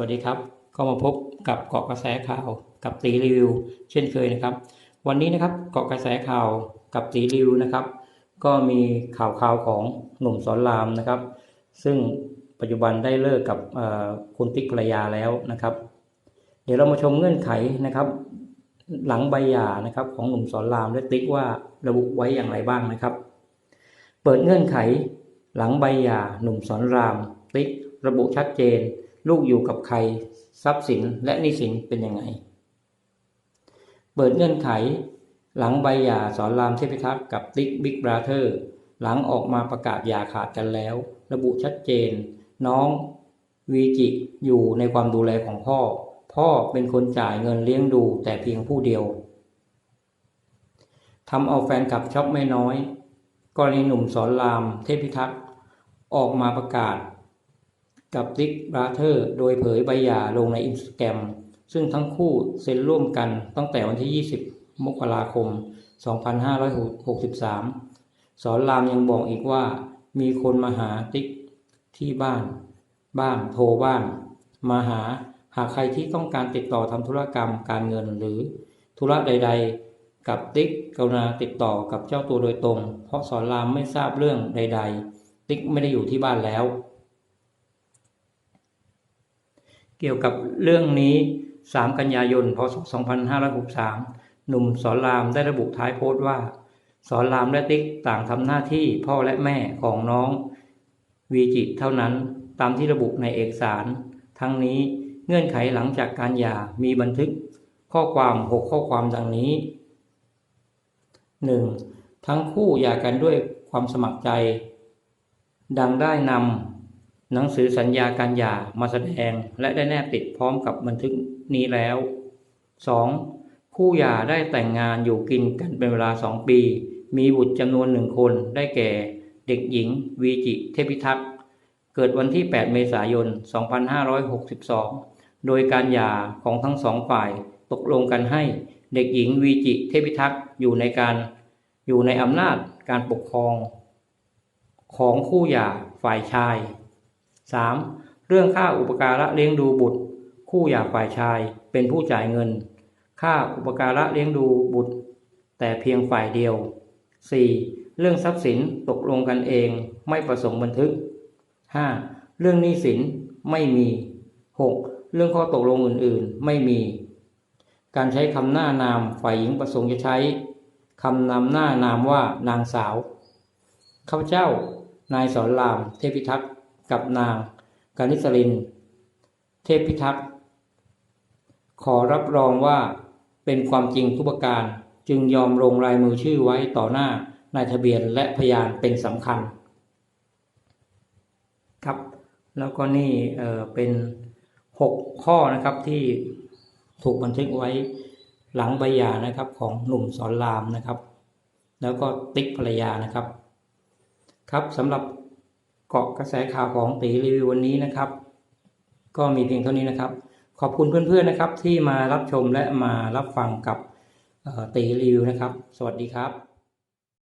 วัสดีครับ ก็มาพบกับเกาะกระแสข่าวกับตีรีวิว เช่นเคยนะครับ วันนี้นะครับเกาะกระแสข่าวกับตีรีวิวนะครับ ก็มีข่าวข่าวของหนุ่มสอนรามนะครับ ซึ่งปัจจุบันได้เลิกกับคุณติ๊กภรรยาแล้วนะครับ เดี๋ยวเรามาชมเงื่อนไขนะครับ หลังใบหย่านะครับของหนุ่มสอนรามและติ๊กว่าระบุไว้อย่างไรบ้างนะครับ เปิดเงื่อนไขหลังใบหย่าหนุ่มสอนราม ติ๊กระบุชัดเจน ลูกอยู่กับใคร ทรัพย์สินและหนี้สินเป็นยังไง เปิดเงื่อนไข หลังใบหย่าสอนรามเทพิทักษ์กับติ๊กบิ๊กบราเธอร์หลังออกมาประกาศหย่าขาดกันแล้ว ระบุชัดเจน น้องวีจิอยู่ในความดูแลของพ่อ พ่อเป็นคนจ่ายเงินเลี้ยงดูแต่เพียงผู้เดียวทำเอาแฟนคลับช็อกไม่น้อย กรณีหนุ่มสอนรามเทพิทักษ์ออกมาประกาศ กับติ๊กบราเธอร์โดยเผยใบหย่าลงในอินสตาแกรมซึ่งทั้งคู่เซ็นร่วมกันตั้งแต่วันที่ 20 มกราคม 2563 สอนรามยังบอกอีกว่า มีคนมาหาติ๊กที่บ้าน บ้านโทรบ้าน มาหาหากใครที่ต้องการติดต่อทำธุรกรรมการเงินหรือธุระใด ๆ กับติ๊กกรุณาติดต่อกับเจ้าตัวโดยตรง เพราะสอนรามไม่ทราบเรื่องใด ๆ ติ๊กไม่ได้อยู่ที่บ้านแล้ว เกี่ยวกับเรื่องนี้ 3 กันยายน พศ 2563 หนุ่มสอนรามได้ระบุท้ายโพสต์ว่า สอนรามและติ๊กต่างทำหน้าที่พ่อและแม่ของน้องวีจิเท่านั้นตามที่ระบุในเอกสาร ทั้งนี้เงื่อนไขหลังจากการหย่ามีบันทึกข้อความ 6 ข้อความดังนี้ 1. ทั้งคู่หย่ากันด้วยความสมัครใจ ดังได้นำ หนังสือสัญญาการหย่ามาแสดงและได้แนบติดพร้อมกับบันทึกนี้แล้ว 2. คู่หย่าได้แต่งงานอยู่กินกันเป็นเวลา 2 ปี มีบุตรจำนวนหนึ่งคนได้แก่ เด็กหญิง วีจิเทพิทักษ์เกิดวันที่ 8 เมษายน 2562 โดยการหย่าของทั้งสองฝ่ายตกลงกันให้เด็กหญิงวีจิเทพิทักษ์อยู่ในการอยู่ในอำนาจการปกครอง ของคู่หย่าฝ่ายชาย 3. เรื่องค่าอุปการะเลี้ยงดูบุตร คู่หย่าฝ่ายชายเป็นผู้จ่ายเงิน ค่าอุปการะเลี้ยงดูบุตร แต่เพียงฝ่ายเดียว 4. เรื่องทรัพย์สินตกลงกันเองไม่ประสงค์บันทึก 5. เรื่องหนี้สินไม่มี 6. เรื่องข้อตกลงอื่นๆไม่มี การใช้คำหน้านามฝ่ายหญิงประสงค์จะใช้คำนำหน้านามว่านางสาวข้าพเจ้านายสอนรามเทพิทักษ์ กับนางกานิสริน เทพพิทักษ์ ขอรับรองว่าเป็นความจริงทุกประการจึงยอมลงลายมือชื่อไว้ต่อหน้านายทะเบียนและพยานเป็นสำคัญ ครับ แล้วก็นี่เออเป็นหกข้อนะครับที่ถูกบันทึกไว้หลังใบหย่านะครับของหนุ่มสอนรามนะครับ แล้วก็ติ๊กภรรยานะครับ ครับสำหรับ เกาะกระแสข่าวของตีรีวิววันนี้นะครับ ก็มีเพียงเท่านี้นะครับ ขอบคุณเพื่อนๆนะครับ ที่มารับชมและมารับฟังกับตีรีวิวนะครับ สวัสดีครับ